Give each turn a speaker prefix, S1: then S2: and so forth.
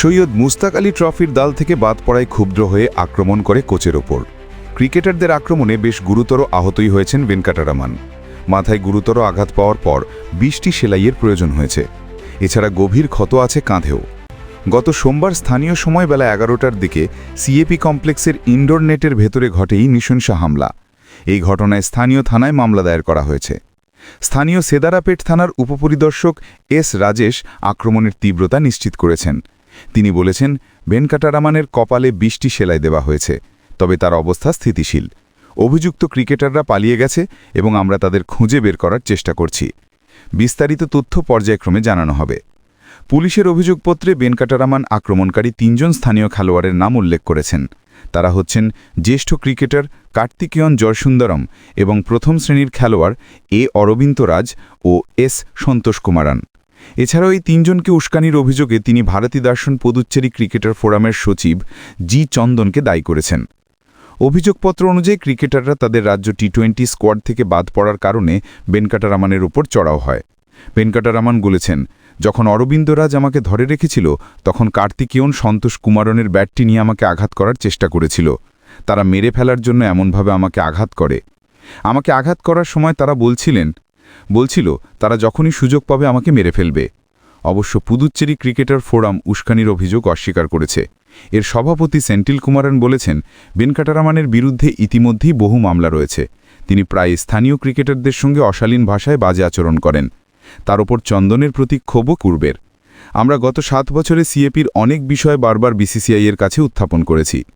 S1: সৈয়দ মুস্তাক আলী ট্রফির দল থেকে বাদ পড়ায় ক্ষুব্ধ হয়ে আক্রমণ করে কোচের ওপর। ক্রিকেটারদের আক্রমণে বেশ গুরুতর আহতই হয়েছেন ভেঙ্কাটারামান। মাথায় গুরুতর আঘাত পাওয়ার পর বিশটি সেলাইয়ের প্রয়োজন হয়েছে। এছাড়া গভীর ক্ষত আছে কাঁধেও। গত সোমবার স্থানীয় সময় বেলা এগারোটার দিকে সিএপি কমপ্লেক্সের ইনডোর নেটের ভেতরে ঘটেই নৃশংসা হামলা। এই ঘটনায় স্থানীয় থানায় মামলা দায়ের করা হয়েছে। স্থানীয় সেদারাপেট থানার উপপরিদর্শক এস রাজেশ আক্রমণের তীব্রতা নিশ্চিত করেছেন। তিনি বলেছেন ভেনকাটারামানের কপালে বিশটি সেলাই দেওয়া হয়েছে, তবে তার অবস্থা স্থিতিশীল। অভিযুক্ত ক্রিকেটাররা পালিয়ে গেছে এবং আমরা তাদের খুঁজে বের করার চেষ্টা করছি। বিস্তারিত তথ্য পর্যায়ক্রমে জানানো হবে। পুলিশের অভিযোগপত্রে বেনকাটারামান আক্রমণকারী তিনজন স্থানীয় খেলোয়াড়ের নাম উল্লেখ করেছেন। তারা হচ্ছেন জ্যেষ্ঠ ক্রিকেটার কার্তিকেয়ন জয়সুন্দরম এবং প্রথম শ্রেণির খেলোয়াড় এ অরবিন্দ রাজ ও এস সন্তোষ কুমারান। এছাড়াও এই তিনজনকে উস্কানির অভিযোগে তিনি ভারতী দর্শন পদুচ্চেরি ক্রিকেটার ফোরামের সচিব জি চন্দনকে দায়ী করেছেন। অভিযোগপত্র অনুযায়ী ক্রিকেটাররা তাদের রাজ্য টি টোয়েন্টি স্কোয়াড থেকে বাদ পড়ার কারণে বেনকাটারামানের উপর চড়াও হয়। বেনকাটারামান বলেছেন, যখন অরবিন্দরাজ আমাকে ধরে রেখেছিল, তখন কার্তিকেয়ন সন্তোষ কুমারনের ব্যাটটি নিয়ে আমাকে আঘাত করার চেষ্টা করেছিল। তারা মেরে ফেলার জন্য এমনভাবে আমাকে আঘাত করে। আমাকে আঘাত করার সময় তারা বলছিলেন বলছিল, তারা যখনই সুযোগ পাবে আমাকে মেরে ফেলবে। অবশ্য পুদুচ্চেরি ক্রিকেটার ফোরাম উস্কানির অভিযোগ অস্বীকার করেছে। এর সভাপতি সেন্টিল কুমারন বলেছেন, বেনকাটারামানের বিরুদ্ধে ইতিমধ্যেই বহু মামলা রয়েছে। তিনি প্রায় স্থানীয় ক্রিকেটারদের সঙ্গে অশালীন ভাষায় বাজে আচরণ করেন। তার ওপর চন্দনের প্রতি ক্ষোভও করবের। আমরা গত সাত বছরে সিএপির অনেক বিষয় বারবার বিসিসিআইয়ের কাছে উত্থাপন করেছি।